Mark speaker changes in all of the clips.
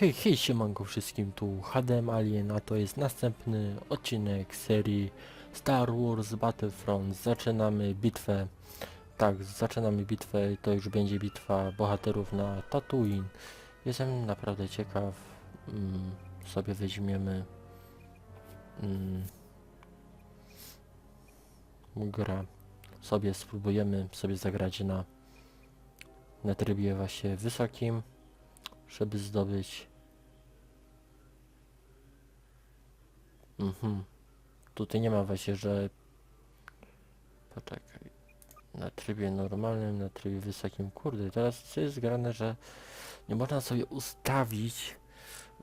Speaker 1: Hej, hej, siemanko wszystkim, tu HDM Alien, a to jest następny odcinek serii Star Wars Battlefront. Zaczynamy bitwę, tak, zaczynamy bitwę, to już będzie bitwa bohaterów na Tatooine. Jestem naprawdę ciekaw, mm, sobie weźmiemy mm, gra, sobie spróbujemy sobie zagrać na, na trybie właśnie wysokim żeby zdobyć. Mhm. Tutaj nie ma właśnie, że. Poczekaj. Na trybie normalnym, na trybie wysokim. Kurde, teraz jest grane, że nie można sobie ustawić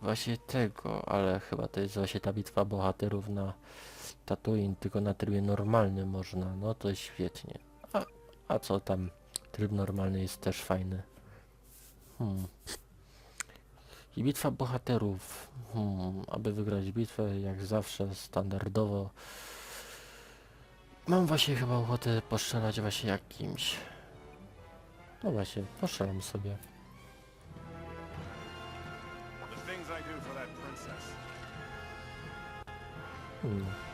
Speaker 1: właśnie tego, ale chyba to jest właśnie ta bitwa bohaterów na Tatooine, tylko na trybie normalnym można. No to świetnie. A, a co tam? Tryb normalny jest też fajny. Hmm. I bitwa bohaterów. Hmm, aby wygrać bitwę, jak zawsze, standardowo. Mam właśnie chyba ochotę postrzelać właśnie jakimś. No właśnie, postrzelam sobie. Hmm.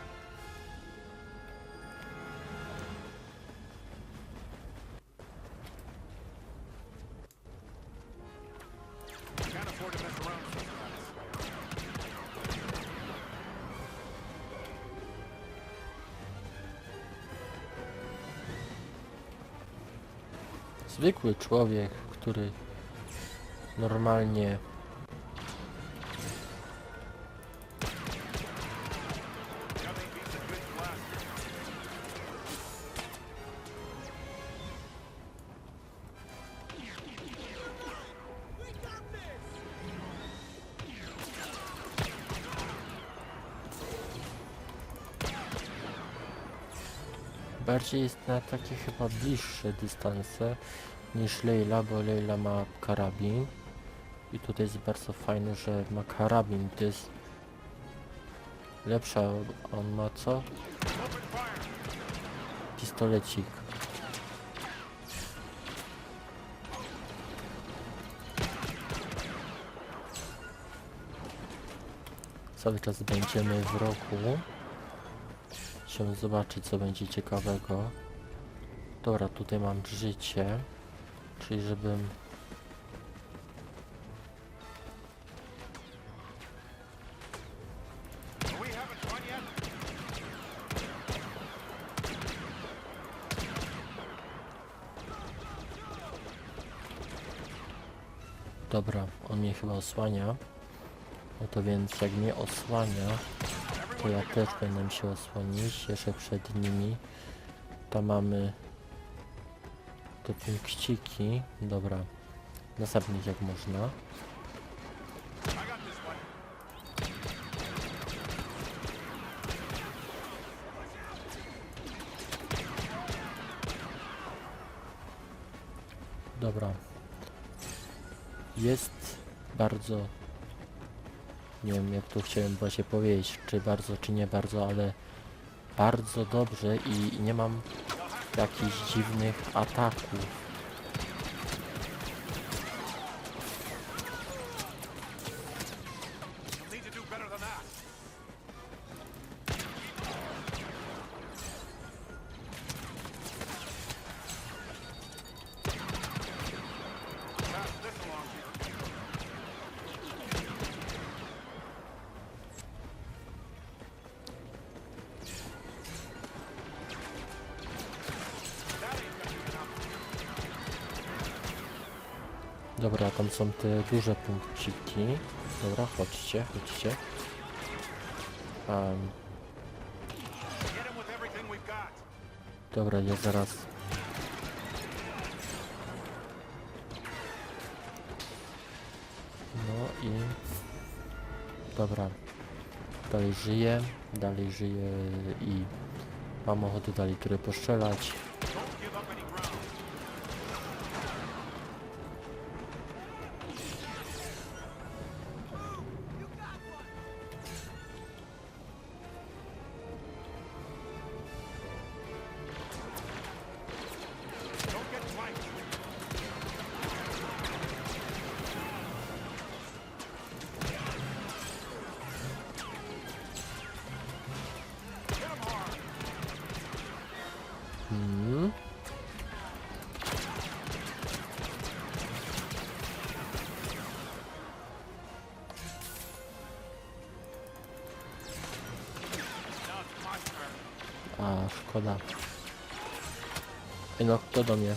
Speaker 1: Zwykły człowiek, który normalnie bardziej jest na takie chyba bliższe dystanse niż Leila, bo Leila ma karabin. I tutaj jest bardzo fajne, że ma karabin, to jest lepsza, on ma co? Pistolecik. Cały czas będziemy w roku. Chciałem zobaczyć co będzie ciekawego. Dobra, tutaj mam życie. Czyli żebym... Dobra, on mnie chyba osłania. No to więc jak mnie osłania, to ja też będę się osłonić jeszcze przed nimi. Tam mamy te punkciki. Dobra, następnych jak można. Dobra. Jest bardzo... Nie wiem jak to chciałem właśnie powiedzieć, czy bardzo, czy nie bardzo, ale bardzo dobrze i nie mam jakichś dziwnych ataków. Dobra, tam są te duże punkciki. Dobra, chodźcie, chodźcie. Um, dobra, ja zaraz... No i... Dobra. Dalej żyję, dalej żyję i mam ochotę dalej które postrzelać.
Speaker 2: Mhm. A,
Speaker 1: szkoda. Ej no, kto do mnie?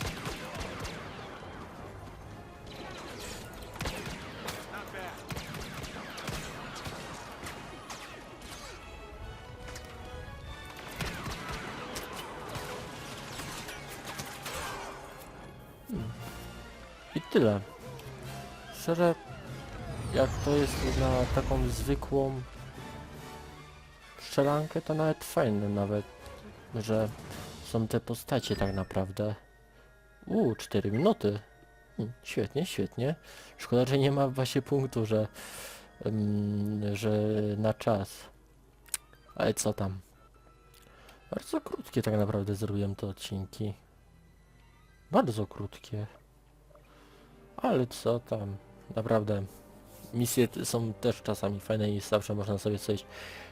Speaker 1: Tyle. Szczerze, jak to jest na taką zwykłą strzelankę, to nawet fajne nawet, że są te postacie tak naprawdę. Uuu, 4 minuty. Hmm, świetnie, świetnie. Szkoda, że nie ma właśnie punktu, że, ym, że na czas. Ale co tam. Bardzo krótkie tak naprawdę zrobiłem te odcinki. Bardzo krótkie. Ale co tam, naprawdę misje są też czasami fajne i zawsze można sobie coś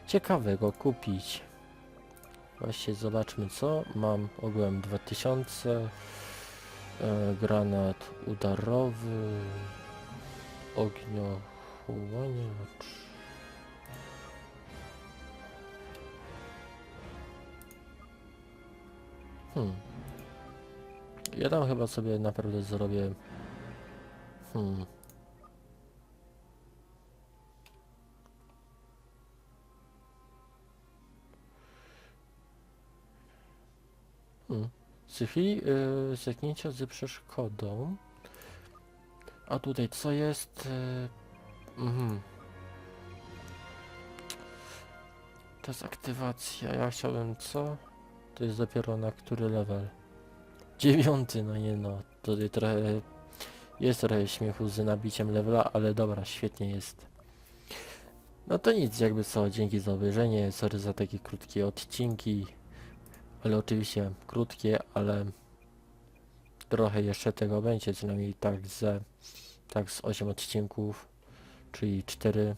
Speaker 1: ciekawego kupić. Właśnie zobaczmy co. Mam ogółem 2000 e, granat udarowy ogniochłaniacz Hmm. Ja tam chyba sobie naprawdę zrobię Hmm. Hmm. W chwili yy, zetknięcia z przeszkodą. A tutaj co jest? Yy, mhm. To jest aktywacja. Ja chciałbym co? To jest dopiero na który level? Dziewiąty, no nie no. Tutaj trochę jest trochę śmiechu z nabiciem levela, ale dobra, świetnie jest. No to nic, jakby co, dzięki za obejrzenie, sorry za takie krótkie odcinki, ale oczywiście krótkie, ale trochę jeszcze tego będzie, co najmniej tak z, tak z 8 odcinków, czyli 4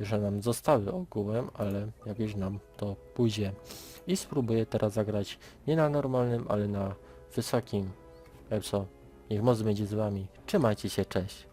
Speaker 1: jeszcze nam zostały ogółem, ale jakieś nam to pójdzie. I spróbuję teraz zagrać nie na normalnym, ale na wysokim. Co? Niech moc będzie z wami. Trzymajcie się, cześć.